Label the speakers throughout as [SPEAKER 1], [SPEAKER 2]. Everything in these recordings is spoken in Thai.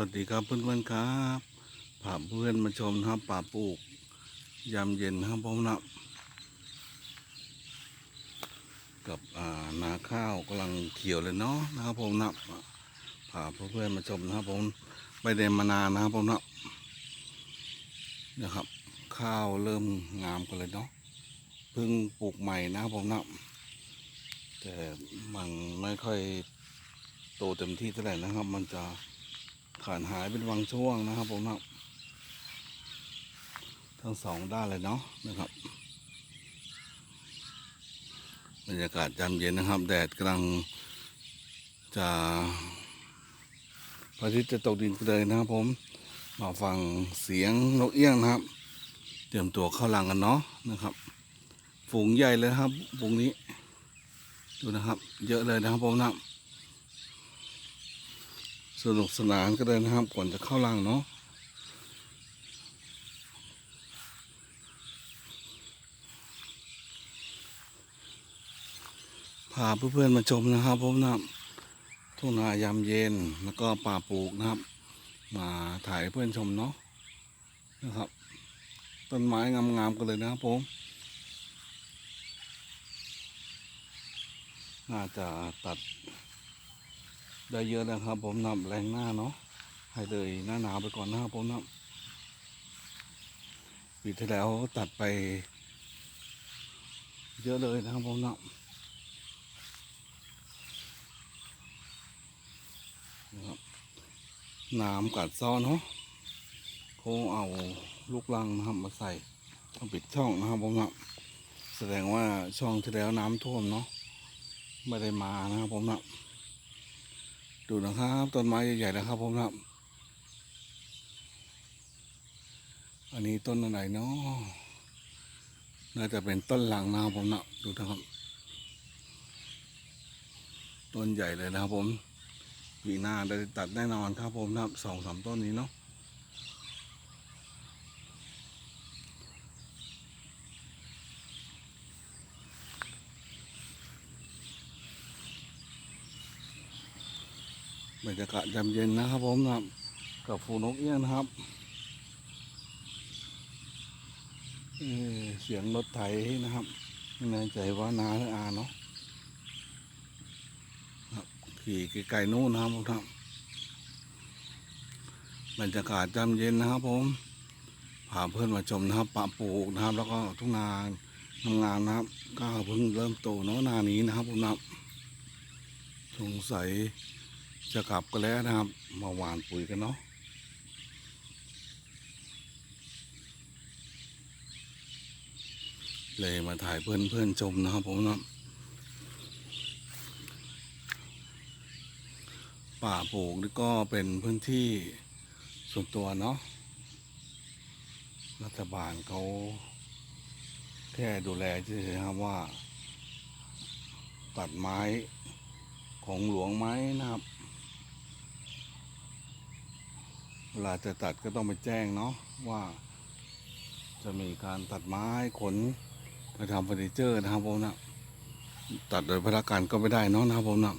[SPEAKER 1] วัสดีครับเพื่อนๆครับพาเพื่อนมาชมนะครับป่าปลูก ยามเย็นนะครับผมนะกับนาข้าวกำลังเขียวเลยเนาะนะครับผมนะพาเพื่อนๆมาชมนะครับผมไม่ได้มานานนะครับผมนะนะครับ ข้าวเริ่มงามกันเลยเนาะเพิ่งปลูกใหม่นะครับผมนะแต่มันไม่ค่อยโตเต็มที่เท่าไหร่นะครับ มันจะ ขาดหายเป็นบางช่วงนะครับผมนะทั้งสองด้านเลยเนาะนะครับบรรยากาศยามเย็นนะครับ แดดกำลังจะพระอาทิตย์จะตกดินเลยนะครับผมมาฟังเสียงนกเอี้ยงนะครับ เตรียมตัวเข้ารังกันเนาะนะครับ ฝูงใหญ่เลยครับ ฝูงนี้ ดูนะครับ เยอะเลยนะครับผมนะส นุกสนานก็เลยนะครับก่อนจะเข้ารังเนาะพาเพื่อนๆมาชมนะครับผมนะทุ่งนายามเย็นแล้วก็ป่าปลูกนะครับ มาถ่ายเพื่อนชมเนาะนะครับ ต้นไม้งามๆกันเลยนะครับผมน่าจะตัด ได้เยอะนะครับ ผมนำแรงหน้าเนาะให้เลยหน้าหนาวไปก่อนนะครับผมนะปีที่แล้วตัดไป เยอะเลยนะครับผมนะนะครับน้ำกัดซ้อนเนาะเขาเอาลูกลังนะครับมาใส่ต้องปิดช่องนะครับผมนะแสดงว่าช่องที่แล้วน้ำท่วมเนาะไม่ได้มานะครับผมนะ ดูนะครับต้นไม้ใหญ่ๆนะครับผมนะครับ อันนี้ต้นอะไรเนาะน่าจะเป็นต้นหลังนะครับผมนะดูนะครับ ต้นใหญ่เลยนะครับผมปีหน้าได้ตัดแน่นอนครับผมนะครับสองสามต้นนี้เนาะ บรรยากาศยามเย็นนะครับผมนะกับฝูนกเอี้ยงนะครับเเสียงรถไถนะครับไม่แน่ใจว่านาหรืออาเนาะครับขี่ไกลๆนู่นนะครับผมครับบรรยากาศจำเย็นนะครับผมพาเพื่อนมาชมนะครับป่าปลูกนะครับ แล้วก็ทุ่งนางามๆนะครับก็เพิ่งเริ่มโตเนาะนานี้นะครับผมนะสงสัย จะกลับกันแล้วนะครับ มาหว่านปุ๋ยกันเนาะเลยมาถ่ายเพื่อนเพื่อนๆชมนะครับผมนะป่าปลูกนี่ก็เป็นพื้นที่ส่วนตัวเนาะรัฐบาลเขาแค่ดูแลเฉยๆครับว่า ตัดไม้ของหลวงไม้นะครับ เวลาจะตัดก็ต้องไปแจ้งเนาะว่า จะมีการตัดไม้ขนไปทำเฟอร์นิเจอร์นะครับผมนะตัดโดยพนักการก็ไม่ได้เนาะนะครับผมนะ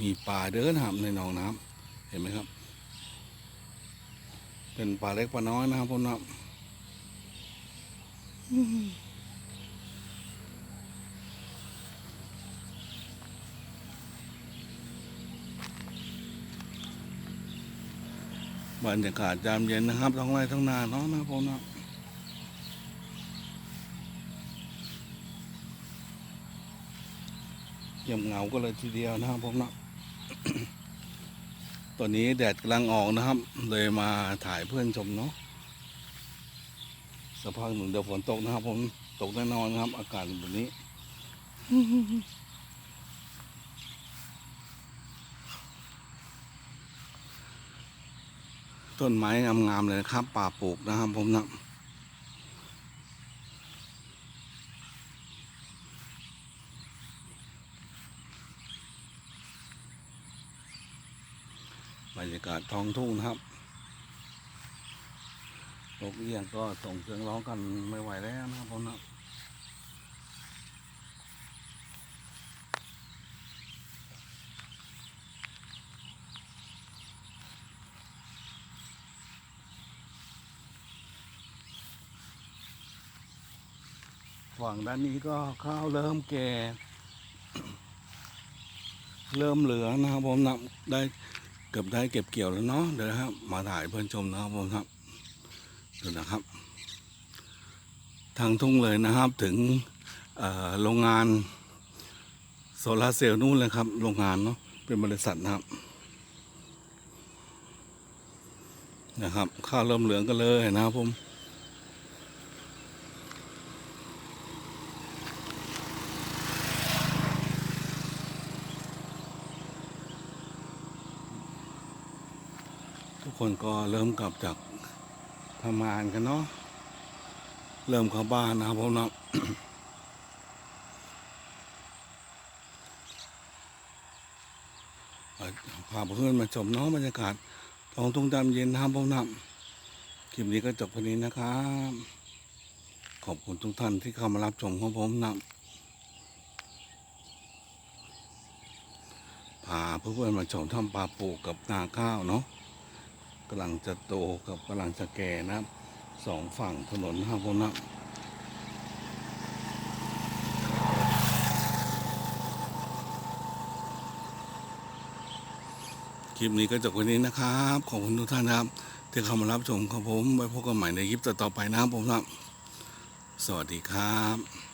[SPEAKER 1] มีป่าเดินหามในหนองน้ำเห็นไหมครับ เป็นป่าเล็กป่าน้อยนะครับผมนะ บรรยากาศยามเย็นนะครับท้องไร่ท้องนาเนาะนะครับผมนะเยี่ยมเหงาก็เลยทีเดียวนะครับผมนะตอนนี้แดดกำลังออกนะครับ เลยมาถ่ายเพื่อนชมเนาะสภาพหนึ่งเดี๋ยวฝนตกนะครับผมตกแน่นอนครับ อากาศแบบนี้ ต้นไม้งามๆเลยนะครับ ป่าปลูกนะครับผมนะบรรยากาศท้องทุ่งนะครับนกเอี้ยงก็ส่งเสียงร้องกันไม่ไหวแล้วนะครับผมนะ ฝั่งด้านนี้ก็ข้าวเริ่มแก่ เริ่มเหลืองนะครับผมนะได้เกือบได้เก็บเกี่ยวแล้วเนาะเดี๋ยวนะครับ มาถ่ายเพื่อนชมนะครับผมครับดูนะครับ ทางทุ่งเลยนะครับถึงโรงงานโซลาเซลล์นู่นเลยครับ โรงงานเนาะเป็นบริษัทนะครับนะครับ ข้าวเริ่มเหลืองกันเลยนะครับผม คนก็เริ่มกลับจากทำงานกันเนาะเริ่มเข้าบ้านนะครับผมนะพาเพื่อนมาชมเนาะบรรยากาศท้องทุ่งดำเย็นนะครับผมนะคลิปนี้ก็จบแค่นี้นะครับ ขอบคุณทุกท่านที่เข้ามารับชมของผมนะพาเพื่อนๆมาชมทำปลาปลูกกับนาข้าวเนาะำลังจะโตกับกำลังจะแก่นะครับสองฝั่งถนนนะครับผมนะคลิปนี้ก็จบวันนี้นะครับ ขอบคุณทุกท่านนะครับ ที่เข้ามารับชมครับผมไว้พบกันใหม่ในคลิปต่อๆไปนะครับผมครับ สวัสดีครับ